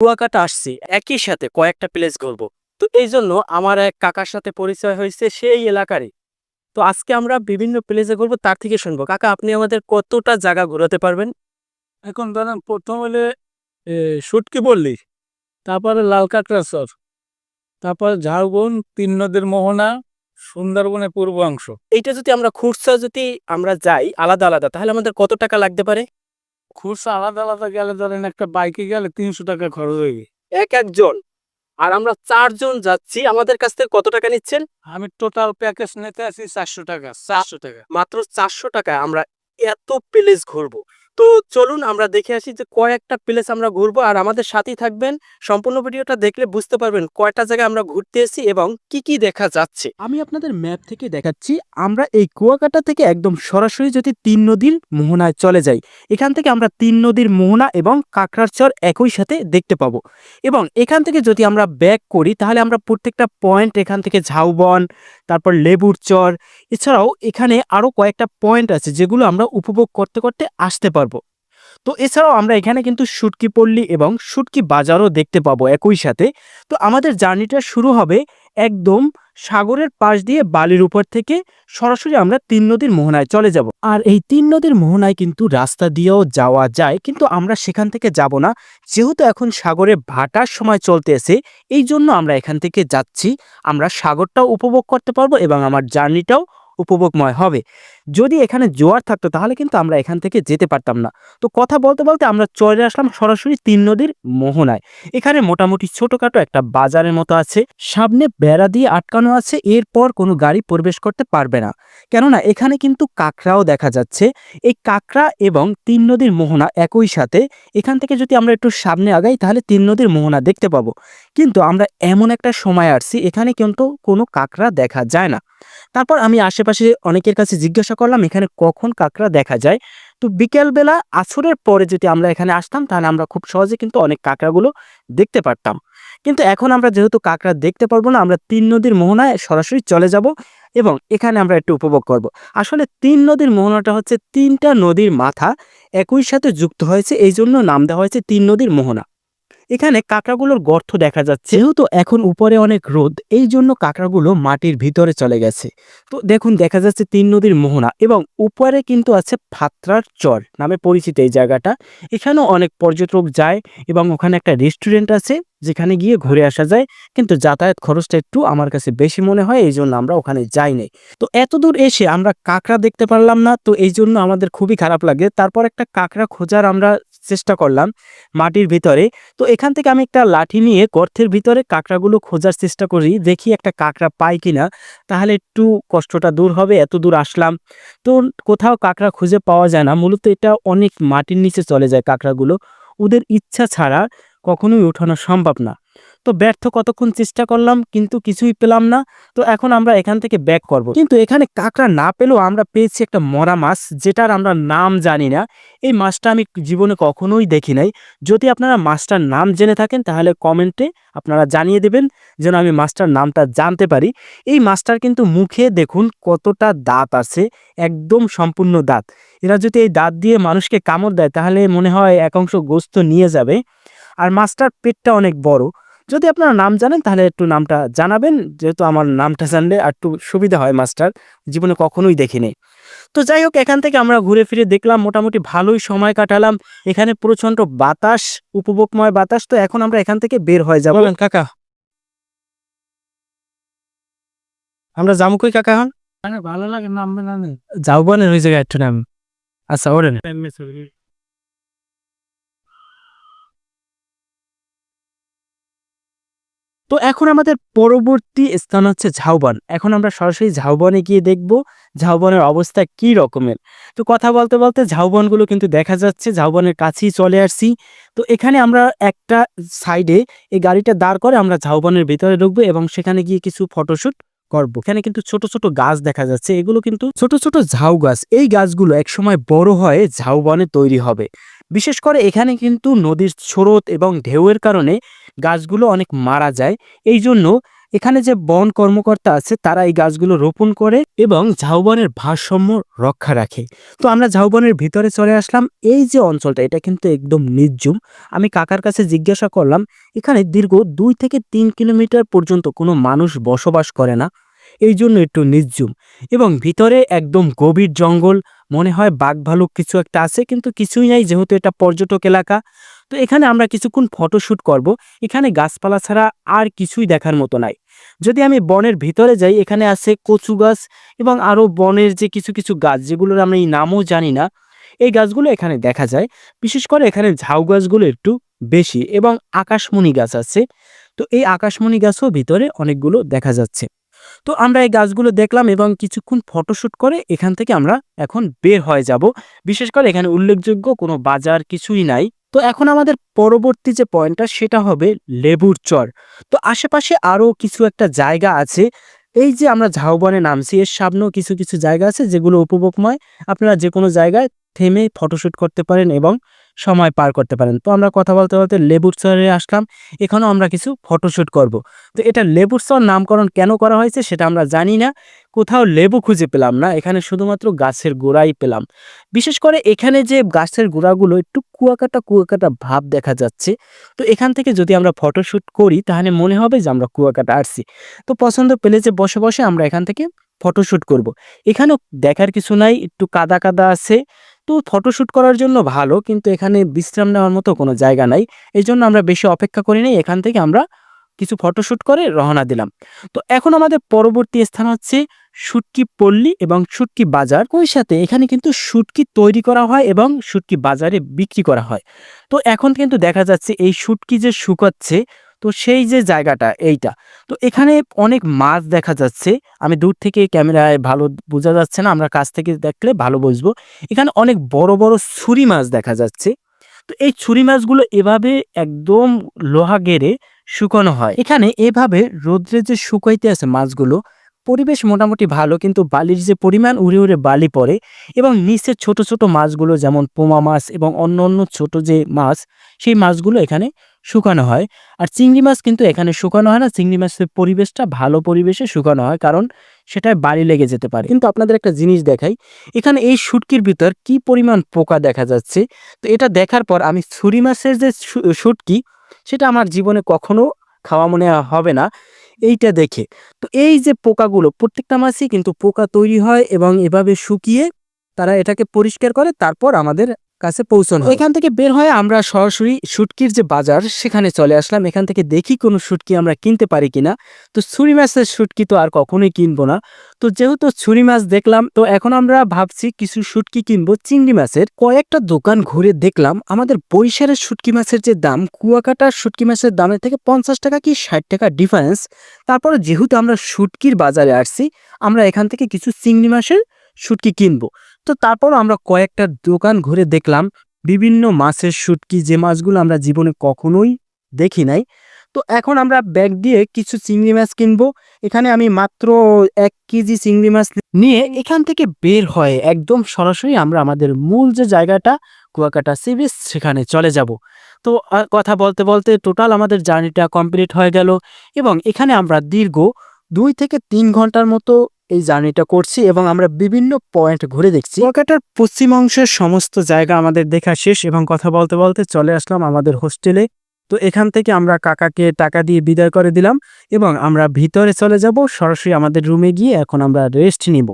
কুয়াকাটা আসছি একই সাথে কয়েকটা প্লেস ঘুরবো। তো এই জন্য আমার এক কাকার সাথে পরিচয় হয়েছে সেই এলাকারই। তো আজকে আমরা বিভিন্ন প্লেসে ঘুরবো তার থেকে শুনব। কাকা আপনি আমাদের কতটা জায়গা ঘোরাতে পারবেন? এখন ধরেন প্রথম হলে সুটকি বললি তারপরে লাল কাঁকড়া চর তারপর ঝাড়বন তিন নদীর মোহনা সুন্দরবনের পূর্ব অংশ এইটা যদি আমরা খুরসা যদি আমরা যাই আলাদা আলাদা তাহলে আমাদের কত টাকা লাগতে পারে? খুরসা আলাদা আলাদা গেলে ধরেন একটা বাইকে গেলে তিনশো টাকা খরচ হয়ে গেছে এক একজন। আর আমরা চারজন যাচ্ছি আমাদের কাছ থেকে কত টাকা নিচ্ছেন? আমি টোটাল প্যাকেজ নিতে আছি চারশো টাকা চারশো টাকা। মাত্র চারশো টাকায় আমরা এত প্লেস ঘুরবো। তো চলুন আমরা দেখে আসি যে কয়েকটা প্লেস আমরা ঘুরবো, আর আমাদের সাথেই থাকবেন। সম্পূর্ণ ভিডিওটা দেখলে বুঝতে পারবেন কয়টা জায়গায় আমরা ঘুরতে এসেছি এবং কি কি দেখা যাচ্ছে। আমি আপনাদের ম্যাপ থেকে দেখাচ্ছি, আমরা এই কুয়াকাটা থেকে একদম সরাসরি যদি তিন নদীর মোহনায় চলে যাই, এখান থেকে আমরা তিন নদীর মোহনা এবং কাঁকড়ার চর একই সাথে দেখতে পাবো। এবং এখান থেকে যদি আমরা ব্যাক করি, তাহলে আমরা প্রত্যেকটা পয়েন্ট এখান থেকে ঝাউবন, তারপর লেবুর চর, এছাড়াও এখানে আরও কয়েকটা পয়েন্ট আছে যেগুলো আমরা উপভোগ করতে করতে আসতে পারব। তো এছাড়াও আমরা এখানে কিন্তু শুটকি পল্লী এবং শুটকি বাজারও দেখতে পাবো একই সাথে। তো আমাদের জার্নিটা শুরু হবে একদম সাগরের পাশ দিয়ে বালির উপর থেকে সরাসরি আমরা তিন নদীর মোহনায় চলে যাব। আর এই তিন নদীর মোহনায় কিন্তু রাস্তা দিয়েও যাওয়া যায়, কিন্তু আমরা সেখান থেকে যাব না। যেহেতু এখন সাগরে ভাটার সময় চলতে চলতেছে, এই জন্য আমরা এখান থেকে যাচ্ছি। আমরা সাগরটাও উপভোগ করতে পারব এবং আমার জার্নিটাও উপভোগময় হবে। যদি এখানে জোয়ার থাকতো, তাহলে কিন্তু আমরা এখান থেকে যেতে পারতাম না। তো কথা বলতে বলতে আমরা চলে আসলাম সরাসরি তিন নদীর মোহনায়। এখানে মোটামুটি ছোটখাটো একটা বাজারের মতো আছে। সামনে বেড়া দিয়ে আটকানো আছে। এরপর কোনো গাড়ি প্রবেশ করতে পারবে না। কেননা এখানে কিন্তু কাঁকড়াও দেখা যাচ্ছে। এই কাঁকড়া এবং তিন নদীর মোহনা একই সাথে। এখান থেকে যদি আমরা একটু সামনে আগাই, তাহলে তিন নদীর মোহনা দেখতে পাবো। কিন্তু আমরা এমন একটা সময় আসছি, এখানে কিন্তু কোনো কাঁকড়া দেখা যায় না। তারপর আমি আশেপাশে অনেকের কাছে জিজ্ঞাসা করলাম, এখানে কখন কাঁকড়া দেখা যায়? তো বিকেলবেলা আসরের পরে যদি আমরা এখানে আসতাম, তাহলে আমরা খুব সহজে কিন্তু অনেক কাঁকড়াগুলো দেখতে পারতাম। কিন্তু এখন আমরা যেহেতু কাঁকড়া দেখতে পারব না, আমরা তিন নদীর মোহনায় সরাসরি চলে যাব এবং এখানে আমরা একটু উপভোগ করব। আসলে তিন নদীর মোহনাটা হচ্ছে তিনটা নদীর মাথা একই সাথে যুক্ত হয়েছে এই জন্য নাম দেওয়া হয়েছে তিন নদীর মোহনা। এখানে কাঁকড়াগুলোর গর্ত দেখা যাচ্ছে। যেহেতু এখন উপরে অনেক রোদ, এই জন্য কাঁকড়াগুলো মাটির ভিতরে চলে গেছে। তো দেখুন, দেখা যাচ্ছে তিন নদীর মোহনা এবং উপরে কিন্তু আছে ফাত্রার চর নামে পরিচিত এই জায়গাটা। এখানেও অনেক পর্যটক যায় এবং ওখানে একটা রেস্টুরেন্ট আছে যেখানে গিয়ে ঘুরে আসা যায়, কিন্তু যাতায়াত খরচটা একটু আমার কাছে বেশি মনে হয়, এই জন্য আমরা ওখানে যাই নাই। তো এত দূর এসে আমরা কাঁকড়া দেখতে পারলাম না, তো এই জন্য আমাদের খুবই খারাপ লাগে। তারপর একটা কাঁকড়া খোঁজার আমরা চেষ্টা করলাম মাটির ভিতরে। তো এখান থেকে আমি একটা লাঠি নিয়ে গর্থের ভিতরে কাঁকড়াগুলো খোঁজার চেষ্টা করি, দেখি একটা কাঁকড়া পাই কিনা। তাহলে একটু কষ্টটা দূর হবে, এত দূর আসলাম। তো কোথাও কাঁকড়া খুঁজে পাওয়া যায় না, মূলত এটা অনেক মাটির নিচে চলে যায় কাঁকড়াগুলো। ওদের ইচ্ছা ছাড়া কখনোই ওঠানো সম্ভব না। তো ব্যর্থ কতক্ষণ চেষ্টা করলাম, কিন্তু কিছুই পেলাম না। তো এখন আমরা এখান থেকে ব্যাক করব। কিন্তু এখানে কাঁকড়া না পেলেও আমরা পেয়েছি একটা মরা মাছ, যেটার আমরা নাম জানি না। এই মাছটা আমি জীবনে কখনোই দেখি নাই। যদি আপনারা মাছটার নাম জেনে থাকেন, তাহলে কমেন্টে আপনারা জানিয়ে দেবেন যেন আমি মাছটার নামটা জানতে পারি। এই মাছটার কিন্তু মুখে দেখুন কতটা দাঁত আছে, একদম সম্পূর্ণ দাঁত। এরা যদি এই দাঁত দিয়ে মানুষকে কামড় দেয়, তাহলে মনে হয় এক অংশ গোস্ত নিয়ে যাবে। আর মাছটার পেটটা অনেক বড়। যদি আপনারা নাম জানেন তাহলে একটু নামটা জানাবেন। যেহেতু আমার নামটা জানলে আর একটু সুবিধা হয় মাছটার জীবনে কখনোই দেখিনি। তো যাই হোক এখান থেকে আমরা ঘুরে ফিরে দেখলাম মোটামুটি ভালোই সময় কাটালাম। এখানে প্রচণ্ড বাতাস উপভোগময় বাতাস। তো এখন আমরা এখান থেকে বের হয়ে যাব। বলেন কাকা। আমরা যাব কই কাকা এখন? মানে ভালো লাগে নামবে না যাও বলেন ওই জায়গায় একটু নাম আচ্ছা ওরেন তো এখন আমাদের পরবর্তী স্থান হচ্ছে ঝাউবন। এখন আমরা সরাসরি ঝাউবনে গিয়ে দেখব ঝাউবনের অবস্থা কি রকমের। তো কথা বলতে বলতে ঝাউবনগুলো কিন্তু দেখা যাচ্ছে, ঝাউবনের কাছেই চলে আসছি। তো এখানে আমরা একটা সাইডে এই গাড়িটা দাঁড় করে আমরা ঝাউবনের ভিতরে ঢুকবো এবং সেখানে গিয়ে কিছু ফটোশ্যুট করব। এখানে কিন্তু ছোট ছোট গাছ দেখা যাচ্ছে। এগুলো কিন্তু ছোট ছোট ঝাউ গাছ। এই গাছগুলো একসময় বড় হয়ে ঝাউবনে তৈরি হবে। বিশেষ করে এখানে কিন্তু নদীর স্রোত এবং ঢেউয়ের কারণে গাছগুলো অনেক মারা যায়। এই জন্য এখানে যে বন কর্মকর্তা আছে, তারা এই গাছগুলো রোপণ করে এবং ঝাউবনের ভারসাম্য রক্ষা রাখে। তো আমরা ঝাউবনের ভিতরে চলে আসলাম। এই যে অঞ্চলটা, এটা কিন্তু একদম নির্জুম। আমি কাকার কাছে জিজ্ঞাসা করলাম, এখানে দীর্ঘ দুই থেকে তিন কিলোমিটার পর্যন্ত কোনো মানুষ বসবাস করে না। এই জন্য একটু নির্জুম এবং ভিতরে একদম গভীর জঙ্গল মনে হয় বাঘ ভালুক কিছু একটা আছে, কিন্তু কিছুই নাই যেহেতু এটা পর্যটক এলাকা। তো এখানে আমরা কিছুক্ষণ ফটোশ্যুট করব। এখানে গাছপালা ছাড়া আর কিছুই দেখার মতো নাই। যদি আমি বনের ভিতরে যাই, এখানে আছে কচু গাছ এবং আরও বনের যে কিছু কিছু গাছ, যেগুলোর আমরা এই নামও জানি না, এই গাছগুলো এখানে দেখা যায়। বিশেষ করে এখানে ঝাউ গাছগুলো একটু বেশি এবং আকাশমণি গাছ আছে। তো এই আকাশমণি গাছও ভিতরে অনেকগুলো দেখা যাচ্ছে। তো আমরা এই গাছগুলো দেখলাম এবং কিছুক্ষণ ফটোশ্যুট করে এখান থেকে আমরা এখন বের হয়ে যাব। বিশেষ করে এখানে উল্লেখযোগ্য কোনো বাজার কিছুই নাই। তো এখন আমাদের পরবর্তী যে পয়েন্টটা সেটা হবে লেবুর চর। তো আশেপাশে আরও কিছু একটা জায়গা আছে। এই যে আমরা ঝাউবনে নামছি, এর সামনেও কিছু কিছু জায়গা আছে যেগুলো উপভোগময়। আপনারা যে কোনো জায়গায় থেমে ফটোশ্যুট করতে পারেন এবং সময় পার করতে পারেন। তো আমরা কথা বলতে বলতে লেবুর চরে আসলাম। এখানেও আমরা কিছু ফটোশ্যুট করব। তো এটা লেবুর চর নামকরণ কেন করা হয়েছে সেটা আমরা জানি না। কোথাও লেবু খুঁজে পেলাম না। এখানে শুধুমাত্র গাছের গোড়াই পেলাম। বিশেষ করে এখানে যে গাছের গোড়াগুলো একটু কুয়াকাটা কুয়াকাটা ভাব দেখা যাচ্ছে। তো এখান থেকে যদি আমরা ফটোশ্যুট করি তাহলে মনে হবে যে আমরা কুয়াকাটা আসছি তো পছন্দ পেলে যে বসে বসে আমরা এখান থেকে ফটোশ্যুট করব। এখানেও দেখার কিছু নাই। একটু কাদা কাদা আছে। তো ফটোশ্যুট করার জন্য ভালো, কিন্তু এখানে বিশ্রাম নেওয়ার মতো কোনো জায়গা নাই। এই জন্য আমরা বেশি অপেক্ষা করি নাই, এখান থেকে আমরা কিছু ফটোশ্যুট করে রওনা দিলাম। তো এখন আমাদের পরবর্তী স্থান হচ্ছে শুটকি পল্লী এবং শুটকি বাজার। ওই সাথে এখানে কিন্তু শুটকি তৈরি করা হয় এবং শুটকি বাজারে বিক্রি করা হয়। তো এখন কিন্তু দেখা যাচ্ছে এই শুটকি যে শুকাচ্ছে তো সেই যে জায়গাটা, এইটা। তো এখানে অনেক মাছ দেখা যাচ্ছে। আমি দূর থেকে ক্যামেরায় ভালো বোঝা যাচ্ছে না, আমরা কাছ থেকে দেখলে ভালো বুঝব। এখানে অনেক বড় বড় ছুরি মাছ দেখা যাচ্ছে। তো এই ছুরি মাছগুলো এভাবে একদম লোহা গেড়ে শুকানো হয়। এখানে এভাবে রোদ্রে যে শুকাইতে আছে মাছগুলো, পরিবেশ মোটামুটি ভালো, কিন্তু বালির যে পরিমাণ উড়ে উড়ে বালি পড়ে এবং নিচের ছোট ছোট মাছগুলো যেমন পোমা মাছ এবং অন্য অন্য ছোট যে মাছ, সেই মাছগুলো এখানে শুকানো হয়। আর চিংড়ি মাছ কিন্তু এখানে শুকানো হয় না, চিংড়ি মাছের পরিবেশটা ভালো পরিবেশে শুকানো হয়, কারণ সেটায় বাড়ি লেগে যেতে পারে। কিন্তু আপনাদের একটা জিনিস দেখাই, এখানে এই শুটকির ভিতর কি পরিমাণ পোকা দেখা যাচ্ছে? তো এটা দেখার পর আমি ছুরি মাছের যে শুটকি, সেটা আমার জীবনে কখনো খাওয়া মনে হবে না। এইটা দেখে। তো এই যে পোকাগুলো, প্রত্যেকটা মাছই কিন্তু পোকা তৈরি হয় এবং এভাবে শুকিয়ে তারা এটাকে পরিষ্কার করে, তারপর আমাদের কাছে পৌঁছানো। এখান থেকে বের হয়ে আমরা সরাসরি শুটকির যে বাজার, সেখানে চলে আসলাম। এখান থেকে দেখি কোনো শুটকি আমরা কিনতে পারি কিনা। তো ছুরি মাছের শুটকি তো আর কখনোই কিনবো না। তো যেহেতু ছুরি মাছ দেখলাম, তো এখন আমরা ভাবছি কিছু শুটকি কিনবো। চিংড়ি মাছের কয়েকটা দোকান ঘুরে দেখলাম। আমাদের বৈশারের শুটকি মাছের যে দাম, কুয়াকাটার শুটকি মাছের দামের থেকে পঞ্চাশ টাকা কি ষাট টাকা ডিফারেন্স তারপরে যেহেতু আমরা শুটকির বাজারে আসছি, আমরা এখান থেকে কিছু চিংড়ি মাছের শুটকি কিনবো। তো তারপর আমরা কয়েকটা দোকান ঘুরে দেখলাম। বিভিন্ন মাছের শুটকি, যে মাছগুলো আমরা জীবনে কখনোই দেখি নাই। তো এখন আমরা ব্যাগ দিয়ে কিছু চিংড়ি মাছ কিনবো। এখানে আমি মাত্র এক কেজি চিংড়ি মাছ নিয়ে এখান থেকে বের হয়ে একদম সরাসরি আমরা আমাদের মূল যে জায়গাটা, কুয়াকাটা সি বিচ, সেখানে চলে যাব। তো কথা বলতে বলতে টোটাল আমাদের জার্নিটা কমপ্লিট হয়ে গেল এবং এখানে আমরা দীর্ঘ দুই থেকে তিন ঘণ্টার মতো এই জার্নিটা করছি এবং আমরা বিভিন্ন পয়েন্ট ঘুরে দেখছি। কলকাতার পশ্চিম অংশের সমস্ত জায়গা আমাদের দেখা শেষ এবং কথা বলতে বলতে চলে আসলাম আমাদের হোস্টেলে। তো এখান থেকে আমরা কাকাকে টাকা দিয়ে বিদায় করে দিলাম এবং আমরা ভিতরে চলে যাব, সরাসরি আমাদের রুমে গিয়ে এখন আমরা রেস্ট নিব।